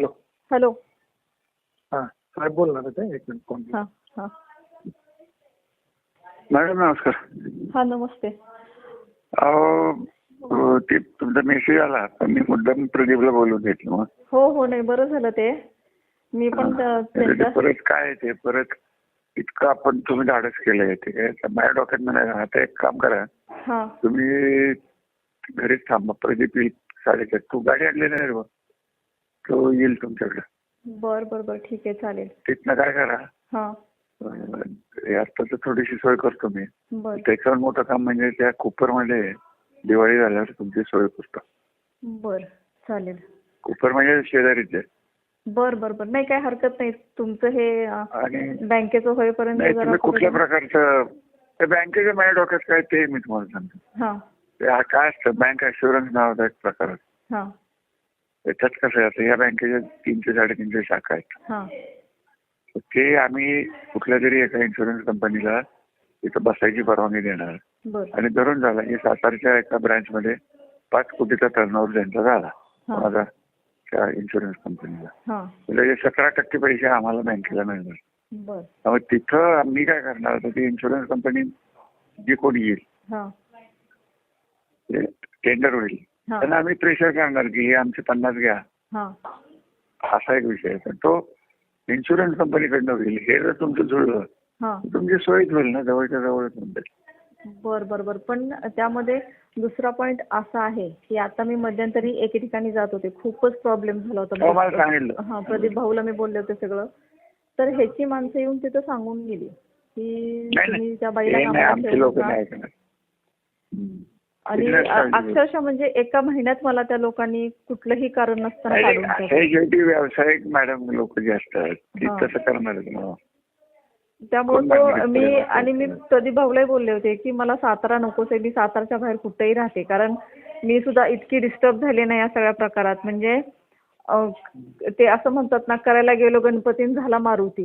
Hello. Hello. हां साहेब बोलणार आहे ते एक मिनिट फोन हां हां. मॅडम नमस्कार. हां नमस्ते. अहो अ, ते तुमचा मेसेज आला पण मी मुद्दाम प्रदीपला बोलून घेतलं मग. हो हो नाही बरं झालं ते. मी पण त्या- त्यांच्या परत काय आहे ते? परत इतकं आपण तुम्ही धाडस केलंय ते. काय तर माझ्या डोक्यात नाही राहत. आता एक काम करा. हां. तुम्ही घरीच थांबा प्रदीप येईल साडेचार. तू गाडी आणली नाही रे बा. तो येईल तुमच्याकडे. बर बर बर. ठीक आहे चालेल. तिथनं काय करा? हां. आता थोडीशी सोय करतो मी. बर. त्याच्यावर मोठं काम म्हणजे त्या कुपरमध्ये दिवाळी झाल्यावर तुमची सोय करतो. बर चालेल. कुपर म्हणजे शेजारीच. आहे बर बर बर. नाही काय हरकत नाही. तुमचं हे आणि बँकेचं होईपर्यंत नाही जरा तुम्ही कुठल्या प्रकारचं त्या बँकेच्या माझ्या डोक्यात काय ते मी तुम्हाला सांगतो. हां. ते हा काय असतं? बँक अशुरन्स नावाचा एक प्रकार हां. त्याच्यात कसं आता या बँकेच्या तीनशे साडेतीनशे शाखा आहेत. ते आम्ही कुठल्या तरी एका इन्शुरन्स कंपनीला तिथं बसायची परवानगी देणार. आणि धरून झाला की सातारच्या एका ब्रँचमध्ये पाच कोटीचा टर्नओव्हर त्यांचा झाला. माझा त्या इन्शुरन्स कंपनीला त्याचे सतरा टक्के पैसे आम्हाला बँकेला मिळणार. त्यामुळे तिथं मी काय करणार तर ती इन्शुरन्स कंपनी जी कोणी येईल टेंडर होईल. त्यांना आम्ही प्रेशर करणार की हे आमचे पन्नास घ्या. हां. असा एक विषय आहे. पण तो इन्शुरन्स कंपनीकडनं होईल. हे जर तुमचं जुळलं हां. तुमची सोयच होईल ना जवळच्या जवळच जाईल बर बर बर. पण त्यामध्ये दुसरा पॉइंट असा आहे की आता मी मध्यंतरी एके ठिकाणी जात होते. खूपच प्रॉब्लेम झाला हो, होता सांगितलं. हा प्रदीप भाऊला मी बोलले होते सगळं. तर ह्याची माणसं येऊन तिथं सांगून गेली की त्या हे बाईला आणि. अक्षरशः म्हणजे एका महिन्यात मला त्या लोकांनी कुठलंही कारण नसताना काढून नाही, टाकलं हे शेवटी व्यावसायिक मॅडम लोक जे असतात ती हा. तसं करणारच ना त्यामुळे तो मी? आणि मी प्रदीप भाऊलाही बोलले होते की मला सातारा नकोच आहे मी सातारच्या बाहेर कुठेही राहते कारण मी सुद्धा इतकी डिस्टर्ब झाले नाही या सगळ्या प्रकारात म्हणजे अं, ते असं म्हणतात ना करायला गेलो गणपतीन झाला मारुती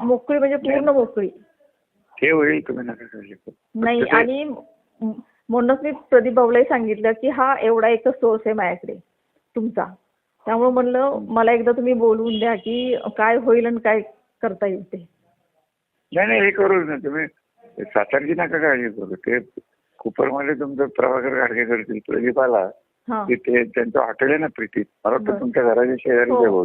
मोकळी म्हणजे पूर्ण मोकळी. होईल तुम्ही नका काळजी करू. नाही आणि म्हणूनच मी प्रदीप भाऊलाही सांगितलं की हा एवढा एकच सोर्स आहे माझ्याकडे तुमचा. त्यामुळे म्हणलं मला एकदा तुम्ही बोलवून द्या की काय होईल आणि काय करता येईल ते. नाही नाही हे करू ना तुम्ही. सातारची नका काळजी करू. ते कुपरमध्ये तुमचं प्रभाकर गाडगे करतील प्रदीप आला हा. की ते त्यांचं हॉटेल आहे ना प्रीती मला वाटतं. तुमच्या घराच्या शेजारी हो.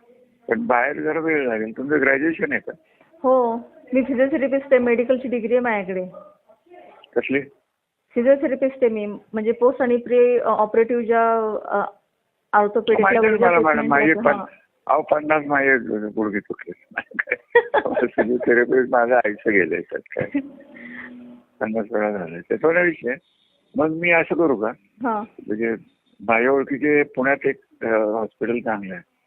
पण बाहेर जरा वेळ लागेल. तुमचं ग्रॅज्युएशन आहे का? हो. मी फिजिओथेरपिस्ट आहे मेडिकलची डिग्री आहे माझ्याकडे. कसली? फिजिओथेरपिस्ट आहे मी. म्हणजे पोस्ट आणि प्री ऑपरेटिव्ह ज्या माहिती आहे वगैरे मला मॅडम माझे treatment पण होतं, अहो पन्नास माझे गुडघे चुकले. फिजिओथेरपी माझं आयुष्य गेलंय त्यात काय? पन्नास वेळा झालंय त्याचा नाही विषय. मग मी असं करू का? हा. म्हणजे माझ्या ओळखीचे पुण्यात एक हॉस्पिटल चांगलं आहे.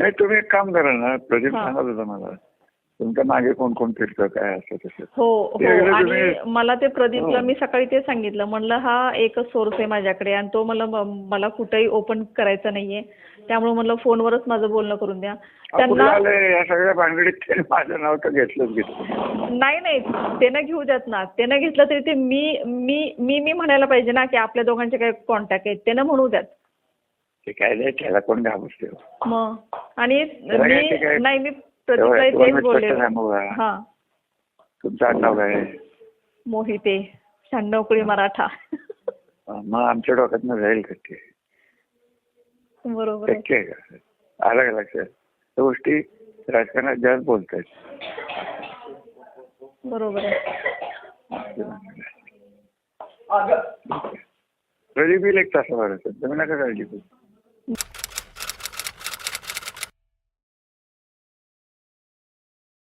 नाही तुम्ही एक काम करा ना प्रदीप हा. सांगत होता मला. तुमच्या मागे कोण कोण फिरतं काय असं तसं. हो हो. ते एकदा आणि तुम्ही- मला ते प्रदीपला हो. मी सकाळी ते सांगितलं. म्हणलं हा एकच सोर्स आहे माझ्याकडे आणि तो मला मला कुठेही ओपन करायचा नाहीये. त्यामुळे म्हणलं फोनवरच माझं बोलणं करून द्या. त्यांना या सगळ्या भानगडीत त्याने माझं नाव तर घेतलंच घेतलं. नाही नाही. त्यानं घेऊ द्यात ना. त्यानं घेतलं तरी ते मी मी मी मी म्हणायला पाहिजे ना की आपल्या दोघांचे काही कॉन्टॅक्ट आहेत. त्यानं म्हणू द्यात ते काय नाही त्याला कोण घाबरते मग आणि मी नाही मी तेच बोलले? हा. तुमचं आडनाव काय? मोहिते शहाण्णवकुळी मराठा. मग आमच्या डोक्यातनं जाईल का ते? बरोबर आहे. शक्य आहे का? आलं का लक्षात? त्या गोष्टी राजकारणात जास्त बोलतायत बरोबर आहे. प्रदीप येईल एक तासाभरात. तुम्ही नका काळजी करू.